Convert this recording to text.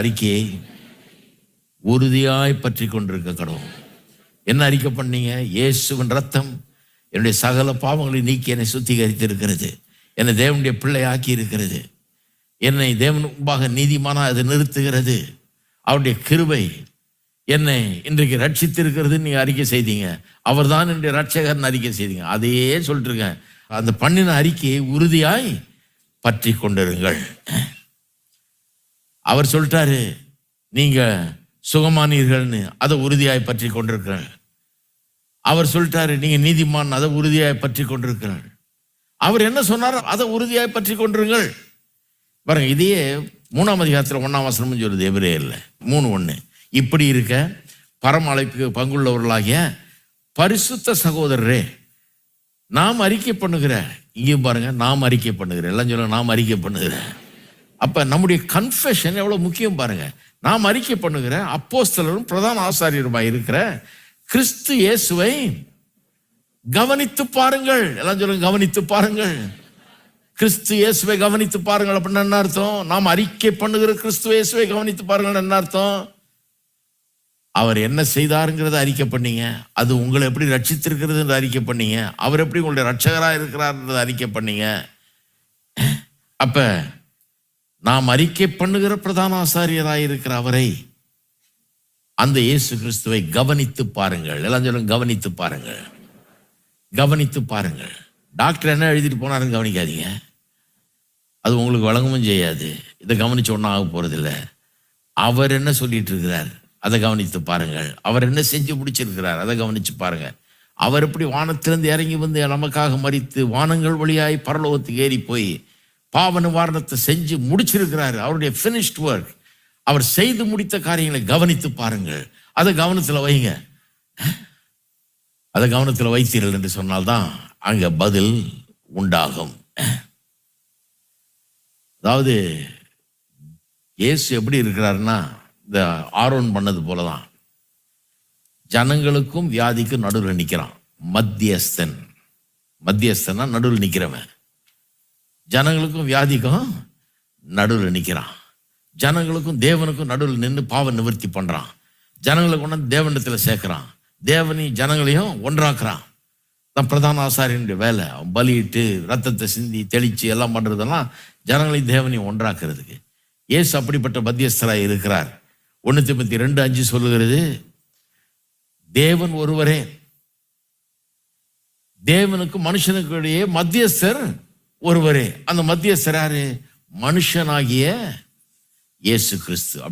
அறிக்கையை உறுதியாய் பற்றி கொண்டிருக்க கடவுள். என்ன அறிக்கை பண்ணீங்க? இயேசுவின் ரத்தம் என்னுடைய சகல பாவங்களை நீக்கி என்னை சுத்திகரித்து இருக்கிறது என்னை தேவனுடைய பிள்ளை ஆக்கி இருக்கிறது. என்னை தேவன் முன்பாக நீதிமானா அது நிறுத்துகிறது. அவருடைய கிருபை என்னை இன்றைக்கு ரட்சித்திருக்கிறது நீங்கள் அறிக்கை செய்தீங்க. அவர்தான் என்னுடைய ரட்சகர்னு அறிக்கை செய்தீங்க. அதையே சொல்லிட்டுருக்கேன் அந்த பண்ணின அறிக்கையை உறுதியாய் பற்றி கொண்டிருங்கள். அவர் சொல்லிட்டாரு நீங்கள் சுகமானீர்கள்னு அதை உறுதியாய் பற்றி கொண்டிருக்கிறார். அவர் சொல்லிட்டாரு நீங்கள் நீதிமான் அதை உறுதியாய் பற்றி கொண்டிருக்கிறார். அவர் என்ன சொன்னாரோ? அதை உறுதியாய் பற்றி கொண்டிருங்கள். பாருங்க இதையே மூணாம் அதிகாரத்தில் ஒன்றாம் வசனம்னு சொல்லுது எவரே இல்லை மூணு ஒன்று இப்படி இருக்க பரம அழைப்புக்கு பங்குள்ளவர்களாகிய பரிசுத்த சகோதரரே நாம் அறிக்கை பண்ணுகிற இங்கேயும் பாருங்க நாம் அறிக்கை பண்ணுகிற எல்லாம் சொல்லுங்க நாம் அறிக்கை பண்ணுகிறேன் அப்போ நம்முடைய கன்ஃபெஷன் எவ்வளோ முக்கியம் பாருங்கள் நாம் அறிக்கை பண்ணுகிற அப்போஸ்தலரும் பிரதான ஆசாரியருமாய் இருக்கிற கிறிஸ்து இயேசுவை கவனித்து பாருங்கள். எல்லாம் சொல்லுங்க கவனித்து பாருங்கள். கிறிஸ்து இயேசுவை கவனித்து பாருங்கள் அப்படின்னு என்ன அர்த்தம்? நாம் அறிக்கை பண்ணுகிற கிறிஸ்து இயேசுவை கவனித்து பாருங்கள் என்ன அர்த்தம்? அவர் என்ன செய்தாருங்கிறத அறிக்கை பண்ணீங்க. அது உங்களை எப்படி ரட்சித்திருக்கிறது அறிக்கை பண்ணீங்க. அவர் எப்படி உங்களுடைய ரட்சகராக இருக்கிறார்ன்றதை அறிக்கை பண்ணீங்க. அப்போ நாம் அறிக்கை பண்ணுகிற பிரதான ஆசாரியராக இருக்கிற அவரை அந்த இயேசு கிறிஸ்துவை கவனித்து பாருங்கள். எல்லாம் சொல்லுங்க கவனித்து பாருங்கள். கவனித்து பாருங்கள். டாக்டர் என்ன எழுதிட்டு போனாருன்னு கவனிக்காதீங்க. அது உங்களுக்கு வழங்கவும் செய்யாது. இதை கவனிச்ச ஒன்றும் ஆக போகிறதில்ல அவர் என்ன சொல்லிட்டு இருக்கிறார்? அதை கவனித்து பாருங்கள். அவர் என்ன செஞ்சு முடிச்சிருக்கிறார்? அதை கவனித்து பாருங்கள். அவர் எப்படி வானத்திலிருந்து இறங்கி வந்து நமக்காக மறித்து வானங்கள் வழியாய் பரலோகத்துக்கு ஏறி போய் பாவ நிவாரணத்தை செஞ்சு முடிச்சிருக்கிறாரு. அவருடைய ஃபினிஷ்ட் ஒர்க் அவர் செய்து முடித்த காரியங்களை கவனித்து பாருங்கள். அதை கவனத்தில் வைங்க. அதை கவனத்தில் வைத்தீர்கள் என்று சொன்னால்தான் அங்கே பதில் உண்டாகும். அதாவது இயேசு எப்படி இருக்கிறாருன்னா இந்த ஆரோன் பண்ணது போல தான் ஜனங்களுக்கும் வியாதிக்கும் நடுவில் நிற்கிறான் மத்தியஸ்தன். மத்தியஸ்தனா நடுவில் நிற்கிறவன் ஜனங்களுக்கும் வியாதிக்கும் நடுவில் நிற்கிறான் ஜனங்களுக்கும் தேவனுக்கும் நடுவில் நின்று பாவ நிவர்த்தி பண்ணுறான் ஜனங்களை கொண்டு வந்து தேவனிடத்தில் சேர்க்குறான். தேவனையும் ஜனங்களையும் ஒன்றாக்குறான். தான் பிரதான ஆசாரியனுடைய வேலை. அவன் பலியிட்டு ரத்தத்தை சிந்தி தெளித்து எல்லாம் பண்ணுறதெல்லாம் ஜனங்களையும் தேவனையும் ஒன்றாக்குறதுக்கு. ஏசு அப்படிப்பட்ட மத்தியஸ்தராக இருக்கிறார். ஒன்று பத்தி ரெண்டு அஞ்சு சொல்லுகிறது தேவன் ஒருவரே. தேவனுக்கும் மனுஷனுக்கு இடையே மத்தியஸ்தர் ஒருவரே அந்த மத்திய சிறாரு மனுஷனாகிய இயேசு கிறிஸ்து.